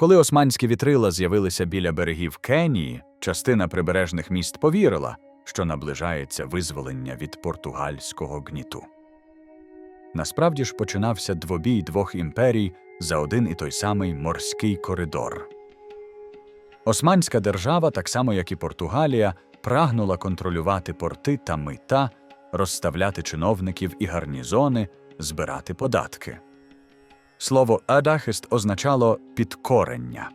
Коли османські вітрила з'явилися біля берегів Кенії, частина прибережних міст повірила, що наближається визволення від португальського гніту. Насправді ж починався двобій двох імперій за один і той самий морський коридор. Османська держава, так само як і Португалія, прагнула контролювати порти та мита, розставляти чиновників і гарнізони, збирати податки. Слово «адахист» означало підкорення.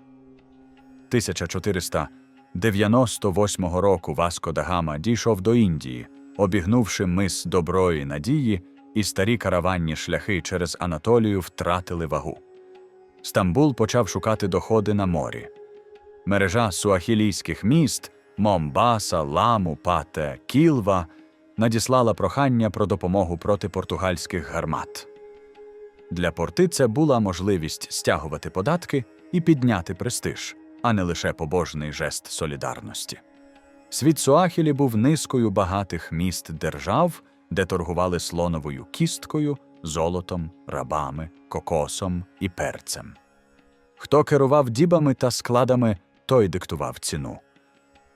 1498 року Васко да Гама дійшов до Індії, обігнувши мис доброї надії, і старі караванні шляхи через Анатолію втратили вагу. Стамбул почав шукати доходи на морі. Мережа суахілійських міст Момбаса, Ламу, Пате, Кілва надіслала прохання про допомогу проти португальських гармат. Для порти це була можливість стягувати податки і підняти престиж, а не лише побожний жест солідарності. Світ Суахілі був низкою багатих міст держав, де торгували слоновою кісткою, золотом, рабами, кокосом і перцем. Хто керував дібами та складами, той диктував ціну.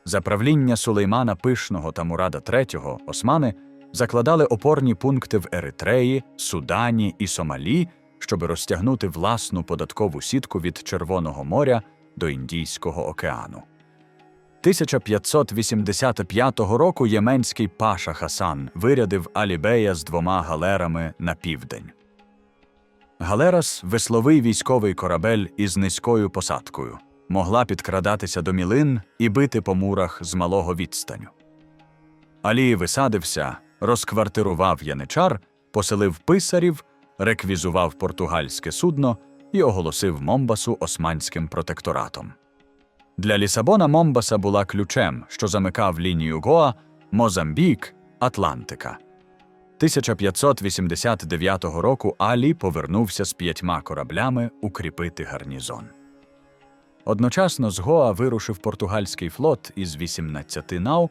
За правління Сулеймана Пишного та Мурада III османи закладали опорні пункти в Еритреї, Судані і Сомалі, щоб розтягнути власну податкову сітку від Червоного моря до Індійського океану. 1585 року єменський паша Хасан вирядив Алібея з двома галерами на південь. Галерас весловий військовий корабель із низькою посадкою, могла підкрадатися до мілин і бити по мурах з малого відстаню. Алі висадився, розквартирував яничар, поселив писарів, реквізував португальське судно і оголосив Момбасу османським протекторатом. Для Лісабона Момбаса була ключем, що замикав лінію Гоа, Мозамбік, Атлантика. 1589 року Алі повернувся з п'ятьма кораблями укріпити гарнізон. Одночасно з Гоа вирушив португальський флот із 18 нав,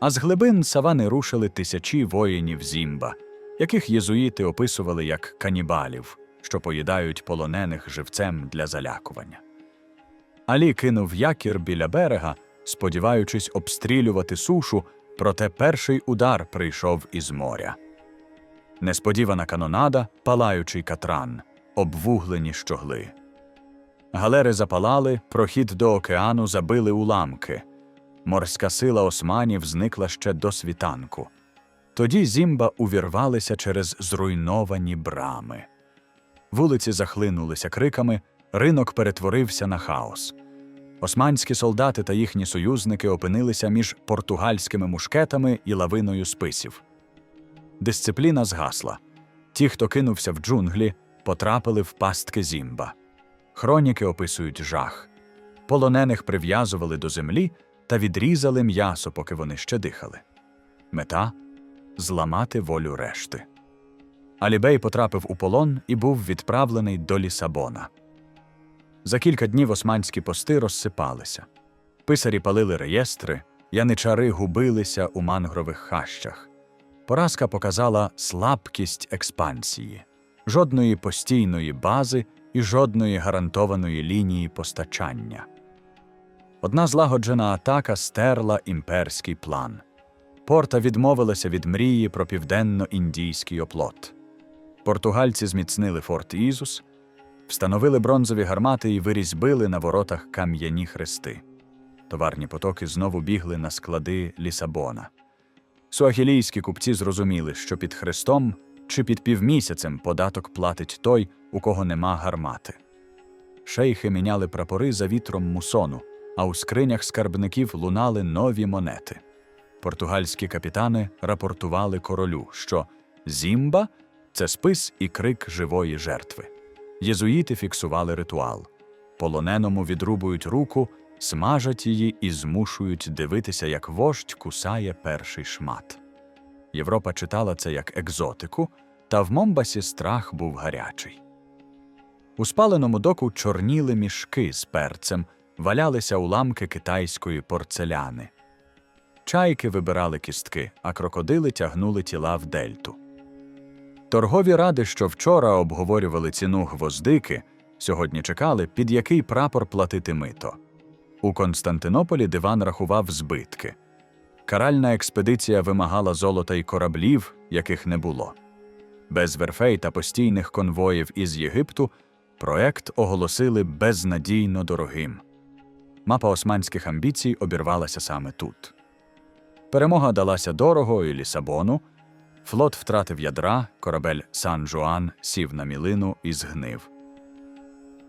а з глибин савани рушили тисячі воїнів Зімба, яких єзуїти описували як канібалів, що поїдають полонених живцем для залякування. Алі кинув якір біля берега, сподіваючись обстрілювати сушу, проте перший удар прийшов із моря. Несподівана канонада, палаючий катран, обвуглені щогли. Галери запалали, прохід до океану забили уламки. Морська сила османів зникла ще до світанку. Тоді зімба увірвалися через зруйновані брами. Вулиці захлинулися криками, ринок перетворився на хаос. Османські солдати та їхні союзники опинилися між португальськими мушкетами і лавиною списів. Дисципліна згасла. Ті, хто кинувся в джунглі, потрапили в пастки зімба. Хроніки описують жах. Полонених прив'язували до землі та відрізали м'ясо, поки вони ще дихали. Мета зламати волю решти. Алібей потрапив у полон і був відправлений до Лісабона. За кілька днів османські пости розсипалися. Писарі палили реєстри, яничари губилися у мангрових хащах. Поразка показала слабкість експансії, жодної постійної бази і жодної гарантованої лінії постачання. Одна злагоджена атака стерла імперський план. Порта відмовилася від мрії про південно-індійський оплот. Португальці зміцнили форт Ізус, встановили бронзові гармати і вирізьбили на воротах кам'яні хрести. Товарні потоки знову бігли на склади Лісабона. Суахілійські купці зрозуміли, що під хрестом чи під півмісяцем податок платить той, у кого нема гармати. Шейхи міняли прапори за вітром мусону, а у скринях скарбників лунали нові монети. Португальські капітани рапортували королю, що зімба це спис і крик живої жертви. Єзуїти фіксували ритуал. Полоненому відрубують руку, смажать її і змушують дивитися, як вождь кусає перший шмат. Європа читала це як екзотику, та в Момбасі страх був гарячий. У спаленому доку чорніли мішки з перцем, валялися уламки китайської порцеляни. Чайки вибирали кістки, а крокодили тягнули тіла в дельту. Торгові ради, що вчора обговорювали ціну гвоздики, Сьогодні чекали, під який прапор платити мито. У Константинополі диван рахував збитки. Каральна експедиція вимагала золота й кораблів, яких не було. Без верфей та постійних конвоїв із Єгипту проект оголосили безнадійно дорогим. Мапа османських амбіцій обірвалася саме тут. Перемога далася дорого і Лісабону. Флот втратив ядра, корабель Сан-Жуан сів на мілину і згнив.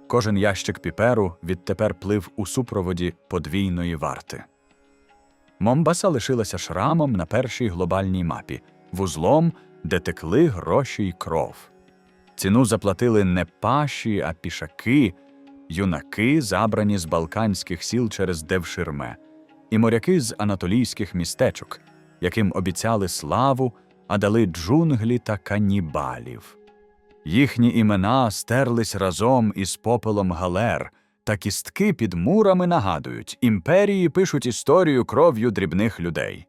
Кожен ящик піперу відтепер плив у супроводі подвійної варти. Момбаса лишилася шрамом на першій глобальній мапі, вузлом, де текли гроші й кров. Ціну заплатили не паші, а пішаки, юнаки, забрані з балканських сіл через Девширме, і моряки з анатолійських містечок, яким обіцяли славу, а дали джунглі та канібалів. Їхні імена стерлись разом із попелом галер, та кістки під мурами нагадують імперії пишуть історію кров'ю дрібних людей.